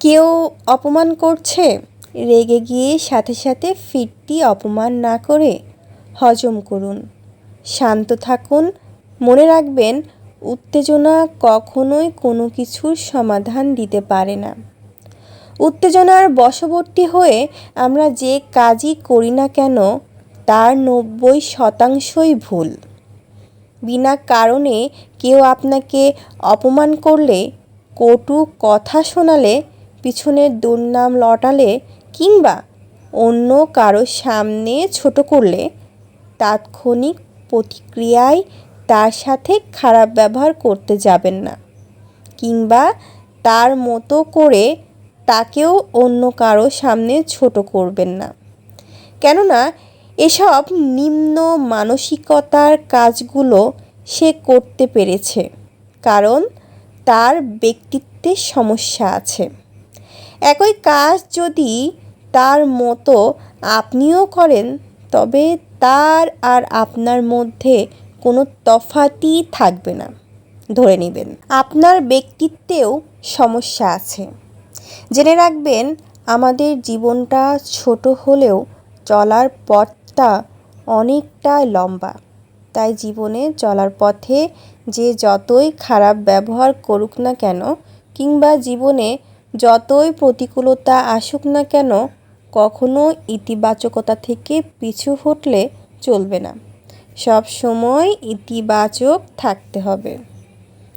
কেউ অপমান করছে? রেগে গিয়ে সাথে সাথে ফিরতি অপমান না করে হজম করুন। শান্ত থাকুন। মনে রাখবেন, উত্তেজনা কখনোই কোনো কিছুর সমাধান দিতে পারে না। উত্তেজনার বশবর্তী হয়ে আমরা যে কাজই করি না কেন, তার নব্বই শতাংশই ভুল। বিনা কারণে কেউ আপনাকে অপমান করলে, কটু কথা শোনালে পিছনের দুর্নাম লটালে কিংবা অন্য কারও সামনে ছোট করলে তাৎক্ষণিক প্রতিক্রিয়ায় তার সাথে খারাপ ব্যবহার করতে যাবেন না কিংবা তার মতো করে তাকেও অন্য কারও সামনে ছোট করবেন না। কেননা এসব নিম্ন মানসিকতার কাজগুলো সে করতে পেরেছে, কারণ তার ব্যক্তিত্বে সমস্যা আছে। একই কাজ যদি তার মতো আপনিও করেন, তবে তার আর আপনার মধ্যে কোনো তফাতই থাকবে না। ধরে নেবেন, আপনার ব্যক্তিত্বেও সমস্যা আছে। জেনে রাখবেন, আমাদের জীবনটা ছোট হলেও চলার পথটা অনেকটা লম্বা। তাই জীবনে চলার পথে যে যতই খারাপ ব্যবহার করুক না কেন, কিংবা জীবনে যতই প্রতিকূলতা আসুক না কেন, কখনো ইতিবাচকতা থেকে পিছু হটলে চলবে না। সব সময় ইতিবাচক থাকতে হবে।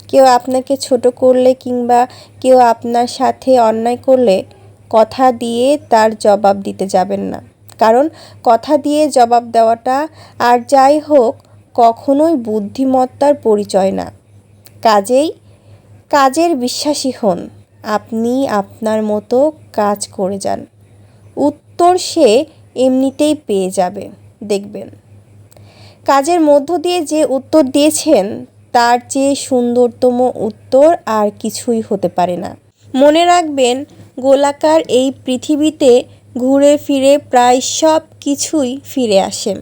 কেউ আপনাকে ছোট করলে কিংবা কেউ আপনার সাথে অন্যায় করলে কথা দিয়ে তার জবাব দিতে যাবেন না। কারণ কথা দিয়ে জবাব দেওয়াটা আর যাই হোক, কখনোই বুদ্ধিমত্তার পরিচয় না। কাজেই কাজের বিশ্বাসী হন। আপনি আপনার মতো কাজ করে যান। উত্তর সে এমনিতেই পেয়ে যাবে, দেখবেন। কাজের মধ্য দিয়ে যে উত্তর দিয়েছেন, তার চেয়ে সুন্দরতম উত্তর আর কিছুই হতে পারে না। মনে রাখবেন, গোলাকার এই পৃথিবীতে ঘুরে ফিরে প্রায় সব কিছুই ফিরে আসে,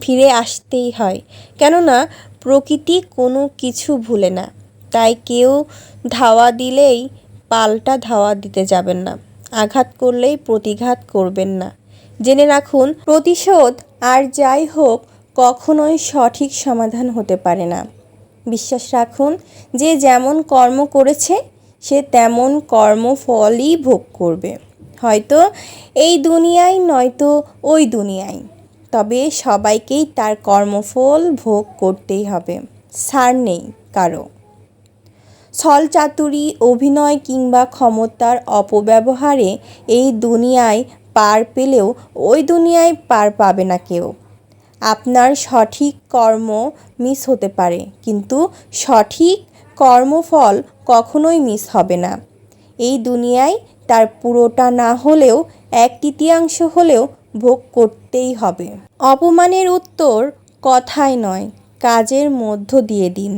ফিরে আসতেই হয়। কেননা, প্রকৃতি কোনো কিছু ভুলে না। তাই কেউ ধাওয়া দিলেই পাল্টা ধাওয়া দিতে যাবেন না। আঘাত করলেই প্রতিঘাত করবেন না। জেনে রাখুন, প্রতিশোধ আর যাই হোক, কখনোই সঠিক সমাধান হতে পারে না। বিশ্বাস রাখুন, যে যেমন কর্ম করেছে, সে তেমন কর্মফলই ভোগ করবে। হয়তো এই দুনিয়ায় নয়তো ওই দুনিয়ায় তবে সবাইকেই তার কর্মফল ভোগ করতেই হবে। সার নেই কারও। ছলচাতুরি, অভিনয় কিংবা ক্ষমতার অপব্যবহারে এই দুনিয়ায় পার পেলেও ওই দুনিয়ায় পার পাবে না কেউ। আপনার সঠিক কর্ম মিস হতে পারে, কিন্তু সঠিক কর্মফল কখনোই মিস হবে না। এই দুনিয়ায় তার পুরোটা না হলেও এক তৃতীয়াংশ হলেও ভোগ করতেই হবে। অপমানের উত্তর কথায় নয়, কাজের মধ্য দিয়ে দিন।